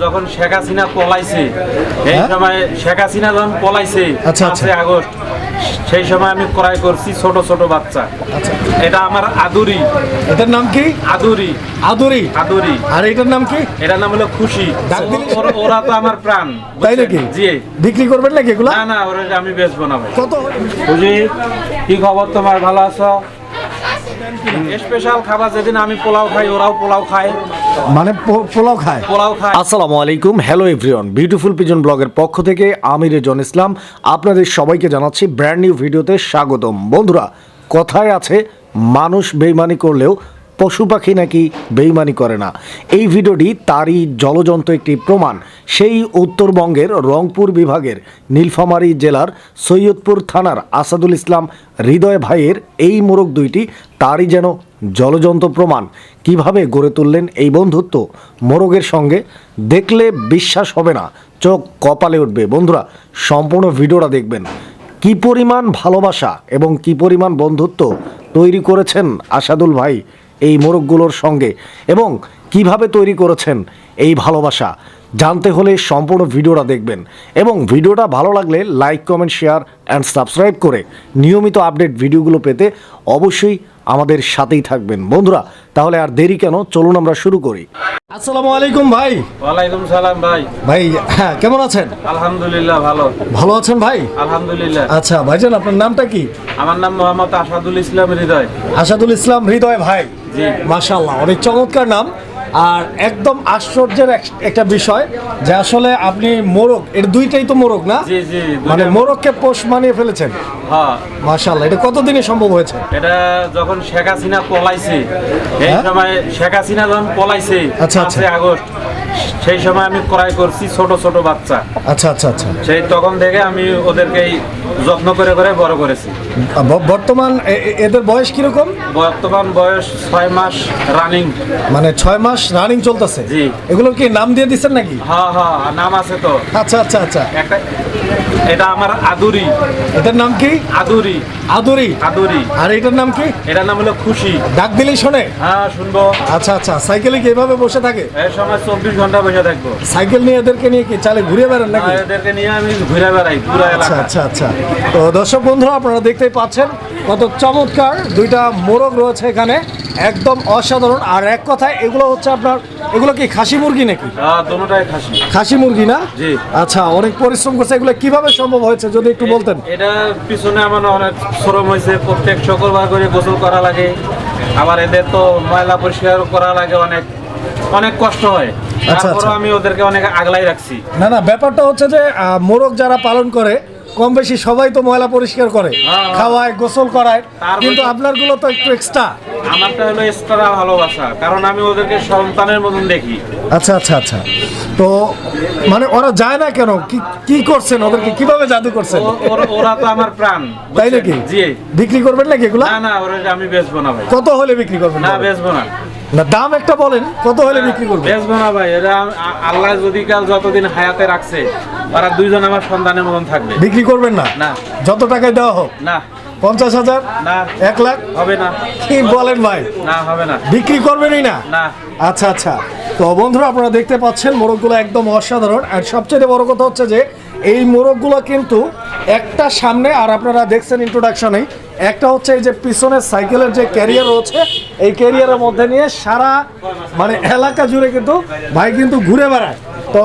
যখন শেখ হাসিনা পলাইছে এই হ্যাঁ? সময় শেখ হাসিনা যখন পলাইছে আচ্ছা, আচ্ছা। পাঁচই আগস্ট সেই সময় আমি ক্রয় করছি ছোট ছোট বাচ্চা। আচ্ছা। এটা আমার আদুরি। এটার নাম কি? আদুরি। আদুরি? আদুরি। আর এটার নাম কি? এটার নাম হলো খুশি। ওরা- তো আমার প্রাণ তাই নাকি? জি। বিক্রি করবেন নাকি এগুলো? না না ওরা আমি বেচবো না কত? বুঝি কি খবর তোমার? ভালো আছো? স্পেশাল খাবার যেদিন আমি পোলাও খাই ওরাও পোলাও খায়। মানে পোলাও খায়। পোলাও খায়। আসসালামু আলাইকুম। হ্যালো এভরিওয়ান বিউটিফুল পিজন ব্লগের পক্ষ থেকে আমি রেজন ইসলাম। আপনাদের সবাইকে জানাচ্ছি ব্র্যান্ড নিউ ভিডিওতে স্বাগতম। বন্ধুরা কথায় আছে মানুষ বেইমানি করলেও পশু পাখি নাকি বেইমানি করে না। এই ভিডিওটি তারই জলজন্ত একটি প্রমাণ। সেই উত্তরবঙ্গের রংপুর বিভাগের নীলফামারী জেলার সৈয়দপুর থানার আসাদুল ইসলাম হৃদয় ভাইয়ের এই মোরগ দুইটি তারই যেন জলজন্ত প্রমাণ। কীভাবে গড়ে তুললেন এই বন্ধুত্ব? মোরগের সঙ্গে দেখলে বিশ্বাস হবে না। চোখ কপালে উঠবে। বন্ধুরা, সম্পূর্ণ ভিডিওটা দেখবেন। কি পরিমাণ ভালোবাসা এবং কি পরিমাণ বন্ধুত্ব তৈরি করেছেন আসাদুল ভাই এই মোরগগুলোর সঙ্গে এবং কীভাবে তৈরি করেছেন এই ভালোবাসা? জানতে হলে সম্পূর্ণ ভিডিওটা দেখবেন এবং ভিডিওটা ভালো লাগলে like comment share and subscribe করে নিয়মিত আপডেট ভিডিওগুলো পেতে অবশ্যই আমাদের সাথেই থাকবেন। বন্ধুরা তাহলে আর দেরি কেন? চলুন আমরা শুরু করি। আসসালামু আলাইকুম ভাই। ওয়ালাইকুম সালাম ভাই। ভাই হ্যাঁ কেমন আছেন? আলহামদুলিল্লাহ ভালো। ভালো আছেন ভাই? আলহামদুলিল্লাহ। আচ্ছা ভাইজান আপনার নামটা কি? আমার নাম মোহাম্মদ আসাদুল ইসলাম হৃদয়। আসাদুল ইসলাম হৃদয় ভাই। জি। মাশাল্লাহ অনেক চমৎকার নাম। আর একদম আশ্চর্যের এক- একটা বিষয় যে আসলে আপনি মোরগ এর দুইটাই তো মোরগ না মানে মোরগকে পোষ মানিয়ে ফেলেছেন হ্যাঁ মাশাল্লাহ এটা কতদিনে সম্ভব হয়েছে এটা যখন শেখ হাসিনা পলাইছে এই হ্যাঁ? সময় শেখ হাসিনা যখন পলাইছে আচ্ছা, আচ্ছা। আগস্ট সেই সময় আমি ক্রয় করছি ছোট ছোট বাচ্চা। আচ্ছা আচ্ছা আচ্ছা। সেই তখন থেকে আমি ওদেরকে যত্ন করে করে বড় করেছি। বর্তমান এদের বয়স কীরকম? বর্তমান বয়স ছয় মাস রানিং। মানে ছয় মাস রানিং চলতেছে? জি। এগুলো কি নাম দিয়ে দিচ্ছেন নাকি? হ্যাঁ হ্যাঁ নাম আছে তো। আচ্ছা আচ্ছা আচ্ছা। একটা এটা আমার আদুরি। এটার নাম কি? আদুরি। আদুরি? আদুরি। আর এটার নাম কি? এটার নাম হলো খুশি। ডাক দিলেই শোনে? হ্যাঁ শুনব। আচ্ছা আচ্ছা সাইকেলে কি এভাবে বসে থাকে? এই সময় চব্বিশ ঘণ্টা বসে থাকব। সাইকেল নিয়ে এদেরকে নিয়ে কি চালে ঘুরে বেড়ান নাকি? আর এদেরকে নিয়ে আমি ঘুরে বেড়াই পুরো আচ্ছা আচ্ছা আচ্ছা। তো দর্শক বন্ধুরা আপনারা দেখতেই পাচ্ছেন কত চমৎকার দুইটা মোরগ রয়েছে এখানে। একদম অসাধারণ। আর এক কথায় এগুলো হচ্ছে আপনার এগুলো কি খাসি মুরগি নাকি? খাসি। খাসি মুরগি না? জি। আচ্ছা অনেক পরিশ্রম করছে এগুলো কীভাবে সম্ভব হয়েছে যদি একটু বলতেন? এটা পিছনে আমার অনেক শ্রম হয়েছে প্রত্যেক শুক্রবার করে গোসল করা লাগে। আবার এদের তো ময়লা পরিষ্কার করা লাগে অনেক অনেক কষ্ট হয়। আচ্ছা, তারপরে আচ্ছা। আমি ওদেরকে অনেক আগলাই রাখছি। না না ব্যাপারটা হচ্ছে যে মোরগ যারা পালন করে কম বেশি সবাই তো ময়লা পরিষ্কার করে হ্যাঁ। খাওয়ায় গোসল করায় কিন্তু আপনারগুলো তো একটু এক্সট্রা আমারটা হলো এক্সট্রা ভালোবাসা কারণ আমি ওদেরকে সন্তানের মতন দেখি। আচ্ছা আচ্ছা আচ্ছা। তো মানে ওরা যায় না কেন? কি কি করছেন ওদেরকে? কীভাবে জাদু করছেন? ওরা- ওরা তো আমার প্রাণ তাই নাকি? জি। বিক্রি করবেন নাকি এগুলো? না না ওরা আমি বেচবো না ভাই। কত হলে বিক্রি করবেন? না বেচবো না। না দাম একটা বলেন কত হলে বিক্রি করবেন? বেচবো না ভাই আ- আল্লাহ যদি কাল যতদিন হায়াতে রাখছে ওরা দুইজন আমার সন্তানের মতন থাকবে। বিক্রি করবেন না? না। যত টাকায় দেওয়া হোক? না। পঞ্চাশ হাজার? না। এক লাখ? হবে না। কি বলেন ভাই? না হবে না। বিক্রি করবেনই না? না। আচ্ছা আচ্ছা। তো বন্ধুরা আপনারা দেখতে পাচ্ছেন মোরগগুলো একদম অসাধারণ। আর সবচেয়ে বড় কথা হচ্ছে যে এই মোরগগুলো কিন্তু একটা সামনে আর আপনারা দেখছেন ইন্ট্রোডাকশনে একটা হচ্ছে এই যে পিছনের সাইকেলের যে ক্যারিয়ার রয়েছে এই ক্যারিয়ারের মধ্যে নিয়ে সারা মানে এলাকা জুড়ে কিন্তু ভাই কিন্তু ঘুরে বেড়ায়। তো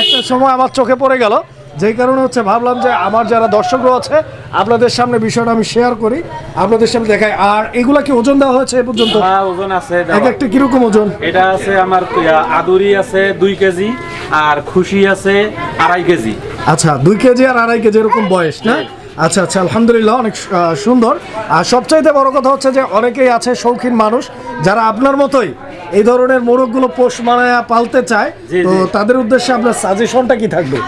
একটা সময় আমার চোখে পড়ে গেল যেই কারণে হচ্ছে ভাবলাম যে আমার যারা দর্শক আছে আপনাদের সামনে বিষয়টা আমি শেয়ার করি আপনাদের সামনে দেখাই। আর এগুলা কি ওজন দেওয়া হয়েছে এ পর্যন্ত? হ্যাঁ ওজন আছে এক একটা কীরকম ওজন? এটা আছে আমার আদুরি আছে দুই কেজি আর খুশি আছে আড়াই কেজি। আচ্ছা দুই কেজি আর আড়াই কেজি এরকম বয়স না? আচ্ছা আচ্ছা আলহামদুলিল্লাহ অনেক সুন্দর। আর সবচাইতে বড় কথা হচ্ছে যে অনেকেই আছে শৌখিন মানুষ যারা আপনার মতোই এই ধরনের মোরগগুলো পোষ মানায়া পালতে চায়। তো তাদের উদ্দেশ্যে আপনার সাজেশনটা কি থাকবে?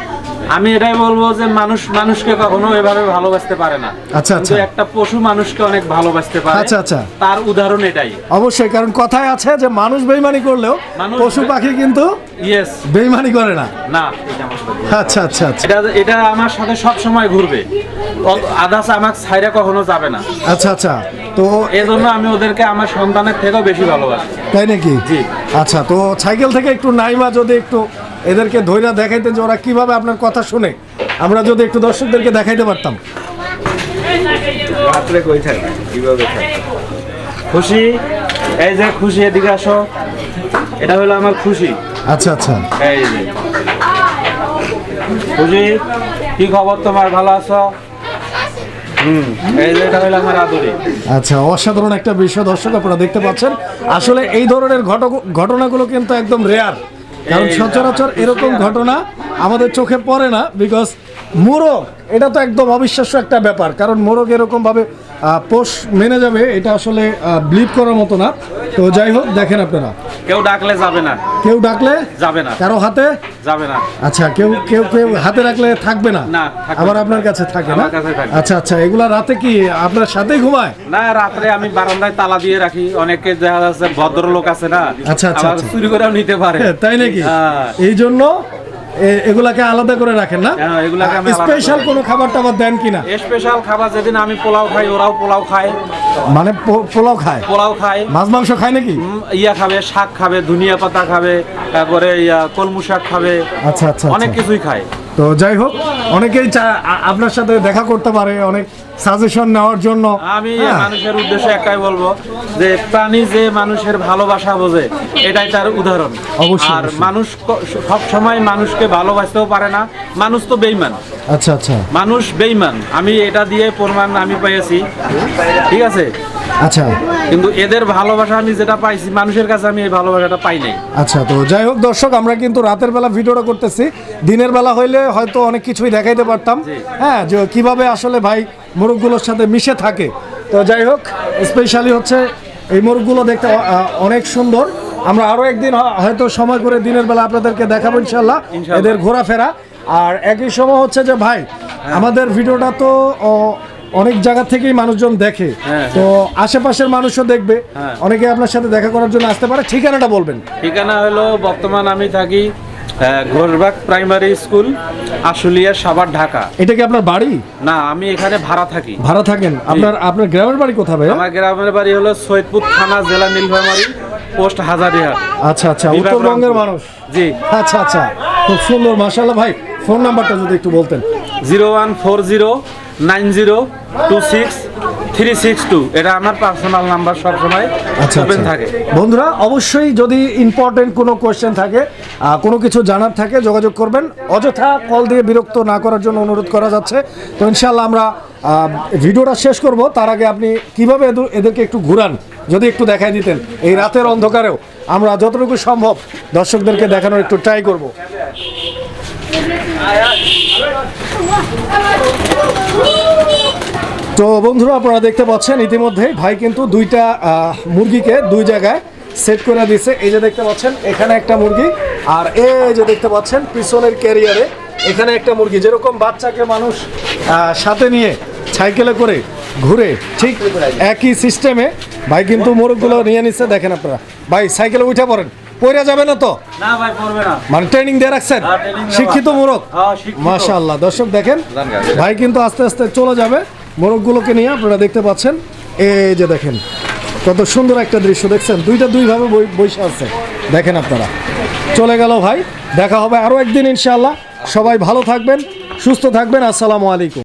আমি এটাই বলব যে মানুষ মানুষকে কখনো এভাবে ভালোবাসতে পারে না। আচ্ছা, আচ্ছা। একটা পশু মানুষকে অনেক ভালোবাসতে পারে। আচ্ছা, আচ্ছা। তার উদাহরণ এটাই। অবশ্যই কারণ কথায় আছে যে মানুষ বেইমানি করলেও পশু পাখি কিন্তু ইয়েস বেইমানি করে না। না আমার। আচ্ছা আচ্ছা আচ্ছা। এটা এটা আমার সাথে সব সময় ঘুরবে আদাস আমাকে ছাইরা কখনো যাবে না। আচ্ছা আচ্ছা। তো এই জন্য আমি ওদেরকে আমার সন্তানের থেকেও বেশি ভালোবাসি। তাই নাকি? জি। আচ্ছা তো সাইকেল থেকে একটু নাইমা যদি একটু এদেরকে ধৈর্য দেখাইতে যে ওরা কীভাবে আপনার কথা শুনে আমরা যদি একটু দর্শকদেরকে দেখাইতে পারতাম। রাত্রে কই থাকে? কীভাবে থাকে? খুশি? এই যে খুশি এদিকে আসো। এটা হলো আমার খুশি। আচ্ছা আচ্ছা। এই যে। খুশি কি খবর তোমার? ভালো আছো হুম এই যে এটা হলো আমার আদরি আচ্ছা অসাধারণ একটা বিষয় দর্শক আপনারা দেখতে পাচ্ছেন। আসলে এই ধরনের ঘটনাগুলো কিন্তু একদম রেয়ার কারণ সচরাচর এরকম ঘটনা আমাদের চোখে পড়ে না বিকজ মোরগ এটা তো একদম অবিশ্বাস্য একটা ব্যাপার। কারণ মোরগ এরকম ভাবে আহ, পোষ মেনে যাবে এটা আসলে ব্লিপ করার মতো না। তো যাই হোক দেখেন আপনারা। কেউ ডাকলে যাবে না। কেউ ডাকলে যাবে না। কারও হাতে? যাবে না। আচ্ছা কেউ কেউ কেউ হাতে রাখলে থাকবে না? আবার আপনার কাছে থাকে না। আচ্ছা আচ্ছা এগুলা রাতে কি আপনার সাথেই ঘুমায়? না রাত্রে আমি বারান্দায় তালা দিয়ে রাখি। অনেকে দেখা যাচ্ছে ভদ্রলোক আছে না আচ্ছা, আচ্ছা, আচ্ছা। চুরি করেও নিতে পারে। তাই নাকি? হ্যাঁ। এই জন্য এগুলাকে আলাদা করে রাখেন না? হ্যাঁ, এগুলাকে আমি স্পেশাল কোনো খাবার টাবার দেন কিনা? স্পেশাল খাবার যেদিন আমি পোলাও খাই ওরাও পোলাও খায়। মানে পোলাও খায়? পোলাও খায়। মাছ মাংস খায় নাকি? ইয়া খাবে শাক খাবে ধনিয়া পাতা খাবে তারপরে ইয়া কলমু শাক খাবে। আচ্ছা আচ্ছা অনেক আচ্ছা। কিছুই খায়। তো যাই হোক অনেকেই আপনার সাথে দেখা করতে পারে অনেক সাজেশন নেওয়ার জন্য। আমি হ্যাঁ। মানুষের উদ্দেশ্যে একটাই বলব যে প্রাণী যে মানুষের ভালোবাসা বোঝে এটাই তার উদাহরণ। অবশ্যই, আর মানুষ সব সময় মানুষকে ভালোবাসতেও পারে না মানুষ তো বেইমান আচ্ছা আচ্ছা। মানুষ বেইমান আমি এটা দিয়ে প্রমাণ আমি পেয়েছি। ঠিক আছে? আচ্ছা। কিন্তু এদের ভালোবাসা আমি যেটা পাইছি মানুষের কাছে আমি এই ভালোবাসাটা পাই নাই। আচ্ছা তো যাই হোক দর্শক আমরা কিন্তু রাতের বেলা ভিডিওটা করতেছি। দিনের বেলা হইলে হয়তো অনেক কিছুই দেখাইতে পারতাম। হ্যাঁ যে কীভাবে আসলে ভাই মোরগগুলোর সাথে মিশে থাকে। তো যাই হোক স্পেশালি হচ্ছে এই মোরগগুলো দেখতে অনেক সুন্দর। আমরা আরও একদিন হয়তো সময় করে দিনের বেলা আপনাদেরকে দেখাবো ইনশাল্লাহ। এদের ঘোরাফেরা। আর একই সময় হচ্ছে যে ভাই আমাদের ভিডিওটা তো অনেক জায়গা থেকেই মানুষজন দেখে। হ্যাঁ, তো আশেপাশের মানুষও দেখবে। হ্যাঁ। অনেকে আপনার সাথে দেখা করার জন্য আসতে পারে। ঠিকানাটা বলবেন। ঠিকানা হলো বর্তমান আমি থাকি আহ, ঘোষবাগ প্রাইমারি স্কুল আশুলিয়া সাভার ঢাকা। এটা কি আপনার বাড়ি? না আমি এখানে ভাড়া থাকি। ভাড়া থাকেন। আপনার আপনার গ্রামের বাড়ি কোথায় ভাই আমার গ্রামের বাড়ি হলো সৈয়দপুর থানা জেলা নীলফামারী পোস্ট হাজারিহাট। আচ্ছা আচ্ছা উত্তরবঙ্গের মানুষ। জি। আচ্ছা আচ্ছা। খুব সুন্দর মাশাআল্লাহ। ভাই ফোন নাম্বারটা যদি একটু বলতেন। Zero one four zero nine zero two six three six two. এটা আমার পার্সোনাল নাম্বার সবসময় আচ্ছা ওপেন আচ্ছা। থাকে। বন্ধুরা অবশ্যই যদি ইম্পর্টেন্ট কোনো কোয়েশ্চেন থাকে কোনো কিছু জানার থাকে যোগাযোগ করবেন। অযথা কল দিয়ে বিরক্ত না করার জন্য অনুরোধ করা যাচ্ছে। তো ইনশাল্লাহ আমরা ভিডিওটা শেষ করব। তার আগে আপনি কীভাবে এদের- এদেরকে একটু ঘুরান যদি একটু দেখাই দিতেন। এই রাতের অন্ধকারেও আমরা যতটুকু সম্ভব দর্শকদেরকে দেখানোর একটু ট্রাই করব। তো বন্ধুরা আপনারা দেখতে পাচ্ছেন ইতিমধ্যে ভাই কিন্তু দুইটা মুরগিকে দুই জায়গায় সেট করে দিয়েছে। এই যে দেখতে পাচ্ছেন, এখানে একটা মুরগি আর এই যে দেখতে পাচ্ছেন, পিছনের ক্যারিয়ারে এখানে একটা মুরগি। যেরকম বাচ্চাকে মানুষ সাথে নিয়ে সাইকেলে করে ঘুরে ঠিক একই সিস্টেমে ভাই কিন্তু মোরগগুলো নিয়ে নিচ্ছে। দেখেন আপনারা, ভাই সাইকেলে উঠে পড়েন। পড়ে যাবে না তো? না ভাই পড়বে না। মানে ট্রেনিং দিয়ে রাখছেন? হ্যাঁ। শিক্ষিত মোরগ? হ্যাঁ, মাশাআল্লাহ। দর্শক দেখেন ভাই কিন্তু আস্তে আস্তে চলে যাবে। মোরগগুলোকে নিয়ে আপনারা দেখতে পাচ্ছেন। এই যে দেখেন কত সুন্দর একটা দৃশ্য দেখছেন। দুইটা দুইভাবে বই- বসে আছে। দেখেন আপনারা। চলে গেল ভাই। দেখা হবে আরও একদিন ইনশাআল্লাহ। সবাই ভালো থাকবেন সুস্থ থাকবেন। আসসালামু আলাইকুম।